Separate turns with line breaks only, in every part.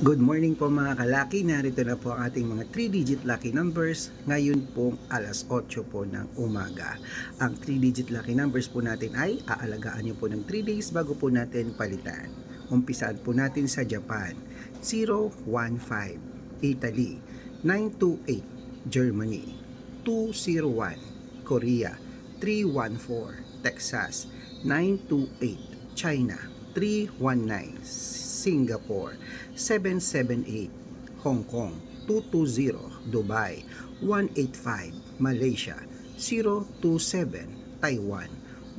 Good morning po mga kalaki. Narito na po ang ating mga 3-digit lucky numbers. Ngayon pong alas 8 po ng umaga. Ang 3-digit lucky numbers po natin ay aalagaan nyo po ng 3 days bago po natin palitan. Umpisaan po natin sa Japan. 015 Italy. 928 Germany. 201 Korea. 314 Texas. 928 China. 319 Singapore. 778 Hong Kong 220 Dubai 185 Malaysia 027 Taiwan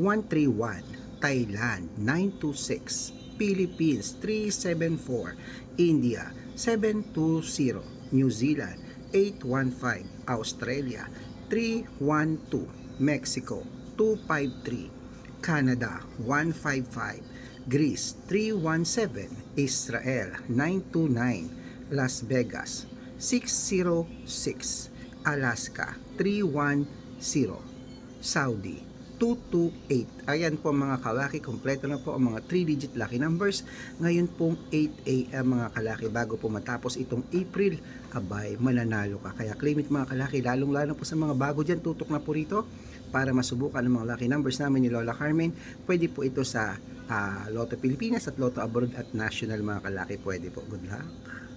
131 Thailand 926 Philippines 374 India 720 New Zealand 815 Australia 312 Mexico 253 Canada 155 Greece 317 Israel 929 Las Vegas 606 Alaska 310 Saudi 228 Ayan po mga kalaki, kompleto na po ang mga 3-digit lucky numbers. Ngayon pong 8 a.m. mga kalaki bago po matapos itong April, abay, mananalo ka. Kaya claim it mga kalaki, lalong lalo po sa mga bago dyan, tutok na po rito para masubukan ang mga lucky numbers namin ni Lola Carmen. Pwede po ito sa ah, Lotto Pilipinas at Lotto Abroad at National mga kalaki. Pwede po. Good luck.